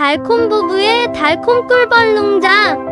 달콤 부부의 달콤 꿀벌 농장.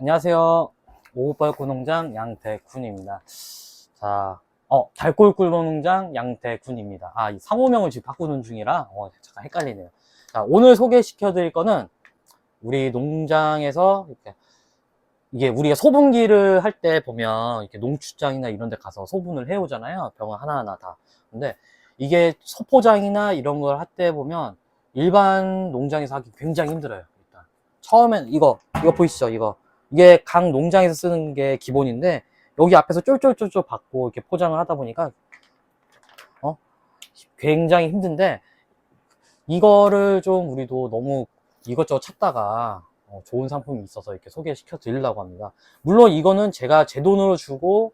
안녕하세요. 오후벌꿀 농장 양대군입니다. 자, 어, 달골꿀 농장 양대군입니다. 아, 이 상호명을 지금 바꾸는 중이라, 어, 잠깐 헷갈리네요. 자, 오늘 소개시켜 드릴 거는 우리 농장에서 이렇게 이게 우리가 소분기를 할 때 보면 이렇게 농축장이나 이런 데 가서 소분을 해오잖아요. 병원 하나하나 다. 근데 이게 소포장이나 이런 걸 할 때 보면 일반 농장에서 하기 굉장히 힘들어요. 일단. 처음엔 이거, 이거 보이시죠? 이거. 이게 각 농장에서 쓰는 게 기본인데 여기 앞에서 쫄쫄쫄쫄 받고 이렇게 포장을 하다 보니까 어 굉장히 힘든데 이거를 좀 우리도 너무 이것저것 찾다가 어, 좋은 상품이 있어서 이렇게 소개시켜 드리려고 합니다. 물론 이거는 제가 제 돈으로 주고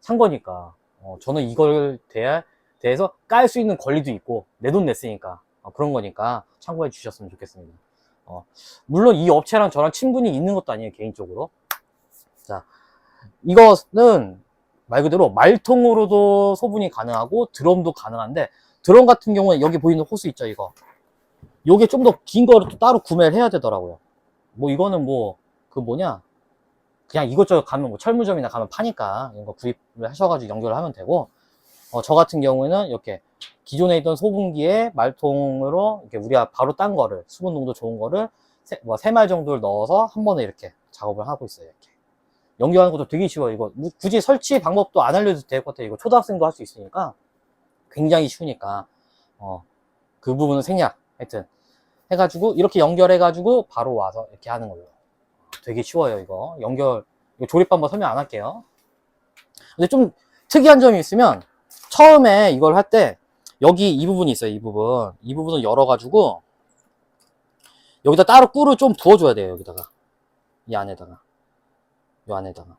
산 거니까 어, 저는 이걸 대해, 대해서 깔 수 있는 권리도 있고 내 돈 냈으니까 어, 그런 거니까 참고해 주셨으면 좋겠습니다. 어, 물론 이 업체랑 저랑 친분이 있는 것도 아니에요, 개인적으로. 자, 이것은 말 그대로 말통으로도 소분이 가능하고 드럼도 가능한데 드럼 같은 경우는 여기 보이는 호스 있죠, 이거. 요게 좀 더 긴 거를 또 따로 구매를 해야 되더라고요. 뭐 이거는 뭐 그 뭐냐 그냥 이것저것 가면 뭐 철물점이나 가면 파니까 이런 거 구입을 하셔가지고 연결을 하면 되고 어, 저 같은 경우에는 이렇게 기존에 있던 소분기에 말통으로 이렇게 우리가 바로 딴 거를 수분 농도 좋은 거를 세, 뭐, 세 말 정도를 넣어서 한 번에 이렇게 작업을 하고 있어요. 이렇게. 연결하는 것도 되게 쉬워요. 이거 무- 굳이 설치 방법도 안 알려도 될 것 같아요. 이거 초등학생도 할 수 있으니까 굉장히 쉬우니까 어, 그 부분은 생략. 하여튼 해가지고 이렇게 연결해가지고 바로 와서 이렇게 하는 걸로. 되게 쉬워요. 이거 연결 이거 조립 방법 설명 안 할게요. 근데 좀 특이한 점이 있으면 처음에 이걸 할 때 여기 이 부분이 있어요. 이 부분 이 부분을 열어가지고 여기다 따로 꿀을 좀 부어줘야 돼요. 여기다가 이 안에다가 이 안에다가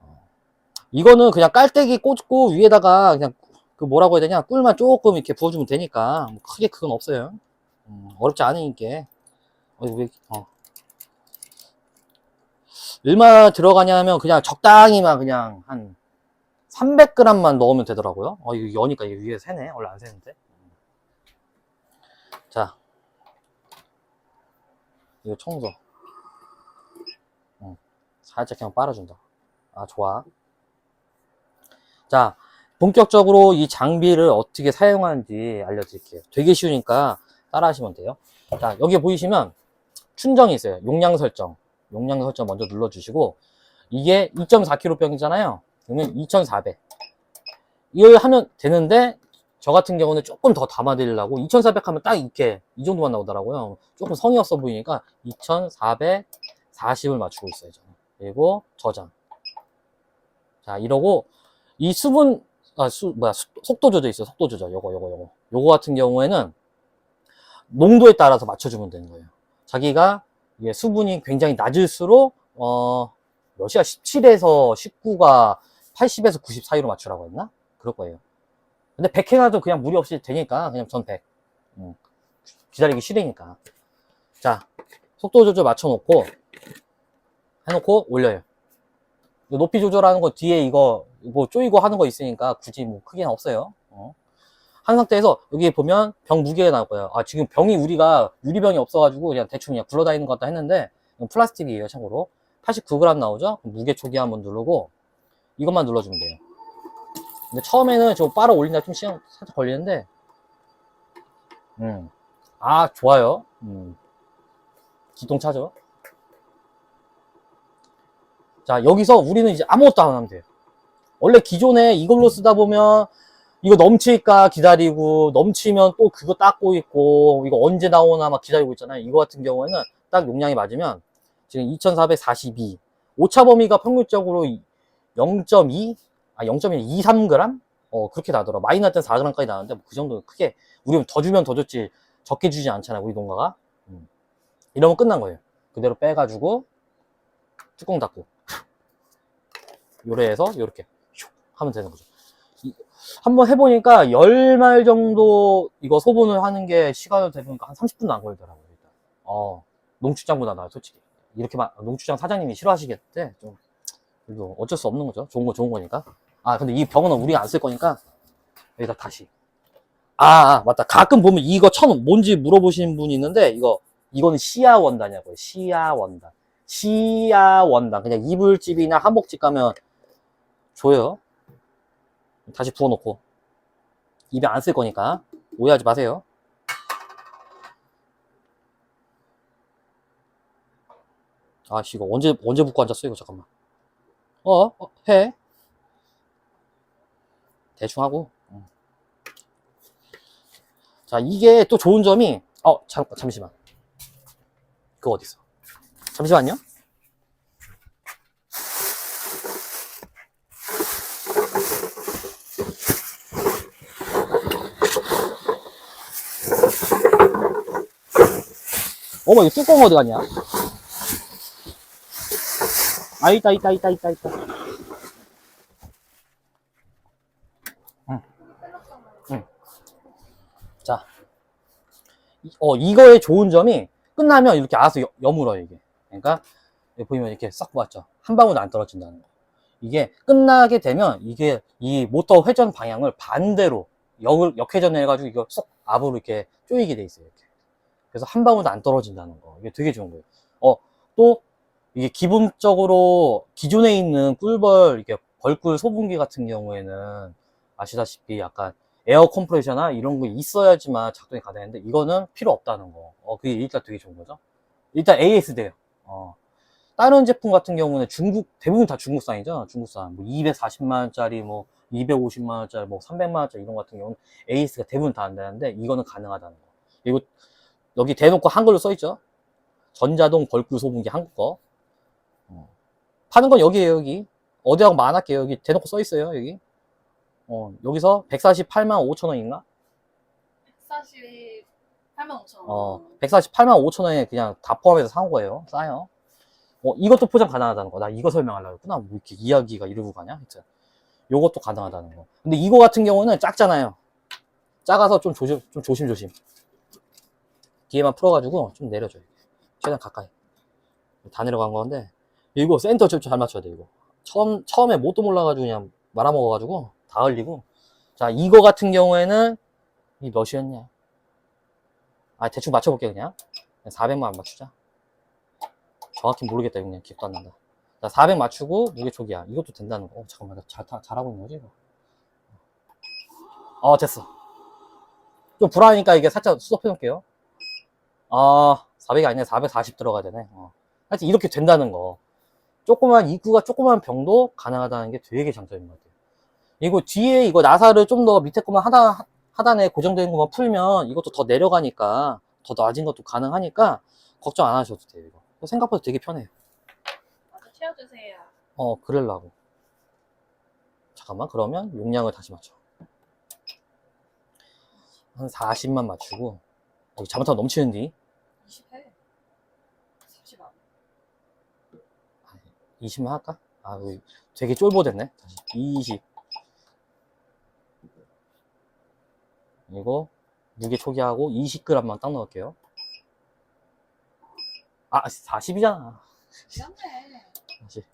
어. 이거는 그냥 깔때기 꽂고 위에다가 그냥 그 뭐라고 해야 되냐 꿀만 조금 이렇게 부어주면 되니까 뭐 크게 그건 없어요. 음, 어렵지 않으니까 어, 왜, 어. 얼마 들어가냐면 그냥 적당히만 그냥 한 300g만 넣으면 되더라고요. 어, 이거 여니까 이게 위에 새네. 원래 안 새는데. 자. 이거 청소. 응. 살짝 그냥 빨아준다. 아, 좋아. 자, 본격적으로 이 장비를 어떻게 사용하는지 알려드릴게요. 되게 쉬우니까 따라 하시면 돼요. 자, 여기 보이시면 충정이 있어요. 용량 설정. 용량 설정 먼저 눌러주시고, 이게 2.4kg 병이잖아요. 그러면 2,400. 이걸 하면 되는데, 저 같은 경우는 조금 더 담아드리려고 2,400 하면 딱 이렇게, 이 정도만 나오더라고요. 조금 성의 없어 보이니까 2,440을 맞추고 있어요, 저는. 그리고 저장. 자, 이러고, 이 수분, 아, 수, 뭐야, 수- 속도 조절 있어요, 속도 조절. 요거, 요거, 요거. 요거 같은 경우에는 농도에 따라서 맞춰주면 되는 거예요. 자기가 이게 수분이 굉장히 낮을수록, 어, 몇이야? 17에서 19가 80에서 90 사이로 맞추라고 했나? 그럴 거예요. 근데 100 해놔도 그냥 무리 없이 되니까 그냥 전 100. 음, 기다리기 싫으니까. 자, 속도 조절 맞춰놓고, 해놓고 올려요. 높이 조절하는 거 뒤에 이거, 뭐 쪼이고 하는 거 있으니까 굳이 뭐 크게는 없어요. 어. 한 상태에서 여기 보면 병 무게가 나올 거예요. 아, 지금 병이 우리가 유리병이 없어가지고 그냥 대충 그냥 굴러다니는 것 같다 했는데, 플라스틱이에요, 참고로. 89g 나오죠? 무게 초기 한번 누르고, 이것만 눌러주면 돼요. 근데 처음에는 저 빨아 올리다 좀 시간 살짝 걸리는데, 음. 아, 좋아요. 음. 기동차죠? 자, 여기서 우리는 이제 아무것도 안 하면 돼요. 원래 기존에 이걸로 쓰다 보면, 이거 넘칠까 기다리고, 넘치면 또 그거 닦고 있고, 이거 언제 나오나 막 기다리고 있잖아요. 이거 같은 경우에는 딱 용량이 맞으면, 지금 2442. 오차 범위가 평균적으로 0.2? 아, 0.2, 23g? 어, 그렇게 나더라. 날땐 4g까지 나는데, 뭐 그 정도는 크게, 우리는 더 주면 더 줬지, 적게 주지 않잖아, 우리 농가가. 음. 이러면 끝난 거예요. 그대로 빼가지고, 뚜껑 닫고, 요래 해서, 요렇게, 슉 하면 되는 거죠. 이- 한번 해보니까, 10말 정도, 이거 소분을 하는 게 시간을 대보니까 한 30분도 안 걸리더라고요, 일단. 어, 농축장보다 나아요, 솔직히. 이렇게 막, 농축장 사장님이 싫어하시겠대, 좀. 그래도 어쩔 수 없는 거죠. 좋은 거 좋은 거니까. 아, 근데 이 병은 우리가 안 쓸 거니까 여기다 다시. 아, 아, 맞다. 가끔 보면 이거 천 뭔지 물어보시는 분이 있는데 이거 이거는 시야 원단이라고요. 시야 원단. 시야 원단. 그냥 이불집이나 한복집 가면 줘요. 다시 부어놓고 입에 안 쓸 거니까 오해하지 마세요. 아씨 이거 언제 언제 붙고 앉았어 이거 잠깐만. 어, 어, 해. 대충 하고. 음. 자, 이게 또 좋은 점이, 어, 잠, 잠시만. 그거 어딨어? 잠시만요. 어머, 이 뚜껑 어디 갔냐? 아, 있다, 있다, 있다, 있다, 있다. 자. 이- 어, 이거의 좋은 점이 끝나면 이렇게 알아서 여, 여물어요, 이게. 그러니까, 여기 보이면 이렇게 싹 봤죠? 한 방울도 안 떨어진다는 거. 이게 끝나게 되면 이게 이 모터 회전 방향을 반대로 역, 역회전을 해가지고 이거 쏙 앞으로 이렇게 쪼이게 돼 있어요, 이렇게. 그래서 한 방울도 안 떨어진다는 거. 이게 되게 좋은 거예요. 어, 또, 이게 기본적으로 기존에 있는 꿀벌, 이게 벌꿀 소분기 같은 경우에는 아시다시피 약간 에어 컴프레셔나 이런 거 있어야지만 작동이 가능한데 이거는 필요 없다는 거. 어, 그게 일단 되게 좋은 거죠. 일단 AS 돼요. 어. 다른 제품 같은 경우는 중국, 대부분 다 중국산이죠. 중국산. 뭐 240만 원짜리, 뭐 250만 원짜리, 뭐 300만 원짜리 이런 거 같은 경우는 AS가 대부분 다 안 되는데 이거는 가능하다는 거. 그리고 여기 대놓고 한글로 써있죠. 전자동 벌꿀 소분기 한국 거. 어. 파는 건 여기에요, 여기. 어디하고 만할게요. 여기 대놓고 써있어요, 여기. 어, 여기서 148만 5천 원인가? 148만 5천 원. 어, 148만 5천 원에 그냥 다 포함해서 산 거예요. 싸요. 어, 이것도 포장 가능하다는 거. 나 이거 설명하려고 했구나. 뭐 이렇게 이야기가 이러고 가냐? 하여튼. 요것도 가능하다는 거. 근데 이거 같은 경우는 작잖아요. 작아서 좀 조심, 좀 조심조심. 뒤에만 풀어가지고 좀 내려줘요. 최대한 가까이. 다 내려간 건데, 이거 센터 좀잘 맞춰야 돼, 이거. 처음, 처음에 뭣도 몰라가지고 그냥 말아먹어가지고 다 흘리고. 자, 이거 같은 경우에는 이 몇이었냐? 아, 대충 맞춰볼게, 그냥. 400만 맞추자. 정확히 모르겠다, 그냥 기억도 안 난다. 자, 400 맞추고, 무게 초기야. 이것도 된다는 거. 어, 잠깐만, 나 잘, 타- 잘하고 있는 거지, 이거? 어, 됐어. 좀 불안하니까 이게 살짝 수습해 놓을게요. 아, 400이 아니네. 440 들어가야 되네. 어. 하여튼 이렇게 된다는 거. 조그만, 입구가 조그만 병도 가능하다는 게 되게 장점인 것 같아요. 그리고 뒤에 이거 나사를 좀 더 밑에 거만 하단, 하단에 고정되는 것만 풀면 이것도 더 내려가니까 더 낮은 것도 가능하니까 걱정 안 하셔도 돼요, 이거. 생각보다 되게 편해요. 채워주세요. 어, 그럴라고. 잠깐만, 그러면 용량을 다시 맞춰. 한 40만 맞추고, 어, 잘못하면 넘치는디? 20해. 40 안. 20만 할까? 아, 여기 되게 쫄보됐네. 다시. 20. 이거, 무게 초기하고 20g만 딱 넣을게요. 아, 40이잖아. 미안해. 다시.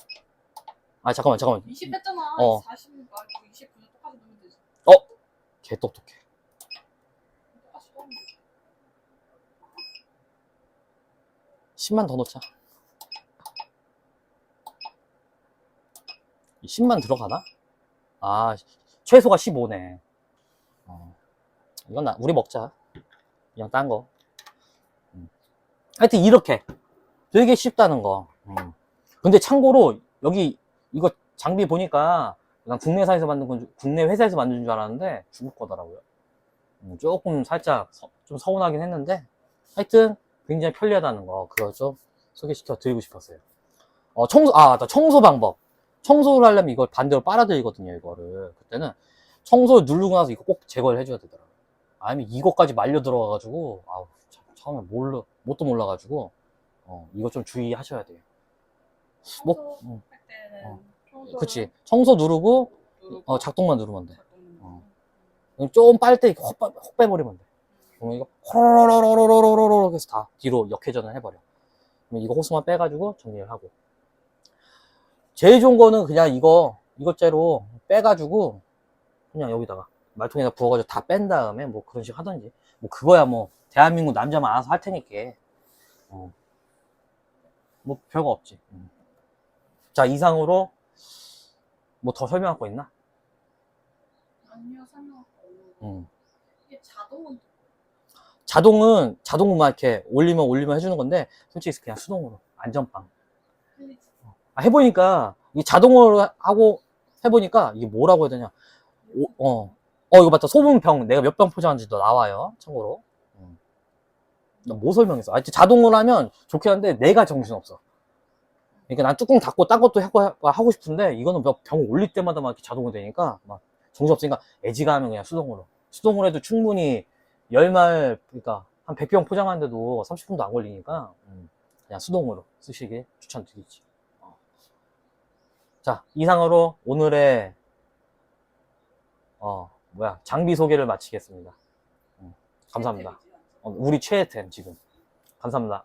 아, 잠깐만, 잠깐만. 20 했잖아. 어. 40 말고 29도 똑같이 넣으면 되지. 개 똑똑해. 똑같이 넣으면 되지. 10만 더 넣자. 10만 들어가나? 아, 최소가 15네. 어, 이건 나, 우리 먹자. 그냥 딴 거. 음. 하여튼 이렇게. 되게 쉽다는 거. 음. 근데 참고로, 여기, 이거 장비 보니까, 난 국내사에서 만든 건, 줄- 국내 회사에서 만든 줄 알았는데, 중국 거더라고요. 음, 조금 살짝, 서- 좀 서운하긴 했는데, 하여튼, 굉장히 편리하다는 거, 그거 좀 소개시켜 드리고 싶었어요. 어, 청소, 아, 맞다. 청소 방법. 청소를 하려면 이걸 반대로 빨아들이거든요, 이거를. 그때는 청소를 누르고 나서 이거 꼭 제거를 해줘야 되더라고요. 아니면 이거까지 말려 들어가가지고, 아우, 참, 처음에 몰라, 뭣도 몰라가지고, 어, 이거 좀 주의하셔야 돼요. 뭐, 음, 어. 청소를 그치. 청소 누르고, 어, 작동만 누르면 돼. 작동. 어. 좀빨때 혹, 빼- 혹 빼버리면 돼. 그러면 이거 호로로로로로로로 해서 다 뒤로 역회전을 해버려. 이거 호수만 빼가지고 정리를 하고. 제일 좋은 거는 그냥 이거 이것째로 빼가지고 그냥 여기다가 말통에다 부어가지고 다 뺀 다음에 뭐 그런 식 하던지 뭐 그거야 뭐 대한민국 남자만 알아서 할 테니까 어. 뭐 별거 없지. 음. 자 이상으로 뭐 더 설명할 거 있나? 아니요 설명할 거 없는 음. 이게 자동은 자동은 자동만 이렇게 올리면 올리면 해주는 건데 솔직히 그냥 수동으로 안전빵. 아, 해보니까 이 자동으로 하고 해보니까 이게 뭐라고 해야 되냐. 오, 어, 어 이거 맞다. 소분병 내가 몇 병 포장한지도 나와요 참고로. 음. 나뭐 설명했어? 아, 자동으로 하면 좋긴 한데 내가 정신없어. 그러니까 난 뚜껑 닫고 딴 것도 하고, 싶은데 이거는 몇병 올릴 때마다 막 이렇게 자동으로 되니까 막 정신없으니까 애지가 하면 그냥 수동으로. 수동으로 해도 충분히 열말 그러니까 한 100병 포장하는데도 30분도 안 걸리니까 음, 그냥 수동으로 쓰시길 추천드리지. 어. 자 이상으로 오늘의 어 뭐야 장비 소개를 마치겠습니다. 음, 감사합니다. 어, 우리 최애템 지금. 감사합니다